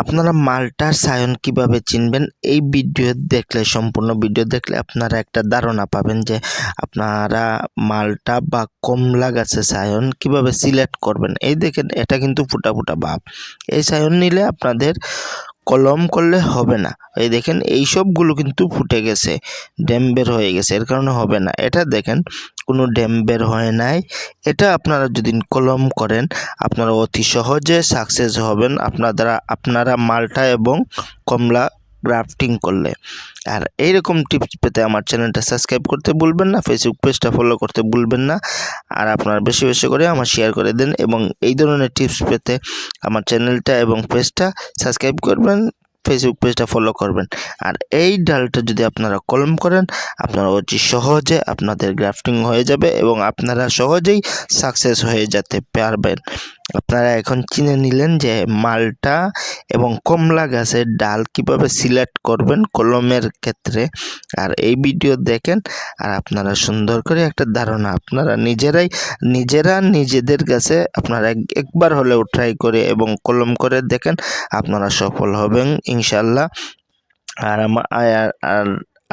আপনারা মালটার সায়ন কীভাবে চিনবেন? এই ভিডিও দেখলে, সম্পূর্ণ ভিডিও দেখলে আপনারা একটা ধারণা পাবেন যে আপনারা মালটা বা কমলা গাছের সায়ন কীভাবে সিলেক্ট করবেন। এই দেখেন, এটা কিন্তু ফুটা ফুটা ভাব। এই সায়ন নিলে আপনাদের কলম করলে হবে না। এই দেখেন, এই সবগুলো কিন্তু ফুটে গেছে, ড্যাম বের হয়ে গেছে, এর কারণে হবে না। এটা দেখেন, কোনো ড্যাম বের হয় নাই। এটা আপনারা যদি কলম করেন, আপনারা অতি সহজে সাকসেস হবেন। আপনারা আপনারা মালটা এবং কমলা গ্রাফটিং করলে। আর এইরকম টিপস পেতে আমার চ্যানেলটা সাবস্ক্রাইব করতে ভুলবেন না ফেসবুক পেজটা ফলো করতে ভুলবেন না। আর আপনারা বেশি বেশি করে আমার শেয়ার করে দেন এবং এই ধরনের টিপস পেতে আমার চ্যানেলটা এবং পেজটা সাবস্ক্রাইব করবেন ফেসবুক পেজটা ফলো করবেন। আর এই ডালটা যদি আপনারা কলম করেন, আপনারা অতি সহজে আপনাদের গ্রাফটিং হয়ে যাবে এবং আপনারা সহজেই সাকসেস হয়ে যেতে পারবেন। আপনারা এখন চিনে নিলেন যে মালটা এবং কমলা গাছের ডাল কীভাবে সিলেক্ট করবেন কলমের ক্ষেত্রে। আর এই ভিডিও দেখেন, আর আপনারা সুন্দর করে একটা ধারণা আপনারা নিজেরাই, নিজেরা নিজেদের কাছে আপনারা একবার হলেও ট্রাই করে এবং কলম করে দেখেন, আপনারা সফল হবেন ইনশাল্লাহ আর আর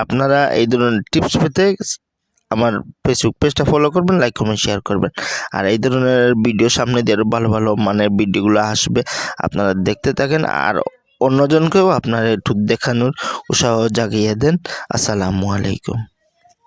আপনারা এই ধরনের টিপস পেতে আমার ফেসবুক পেজটা ফলো করবেন লাইক কমেন্ট শেয়ার করবেন। আর এই ধরনের ভিডিও সামনে দিয়ে আরও ভালো ভালো মানের ভিডিওগুলো আসবে, আপনারা দেখতে থাকেন। আর অন্যজনকেও আপনারা একটু দেখানোর উৎসাহ জাগিয়ে দেন। আসসালামু আলাইকুম।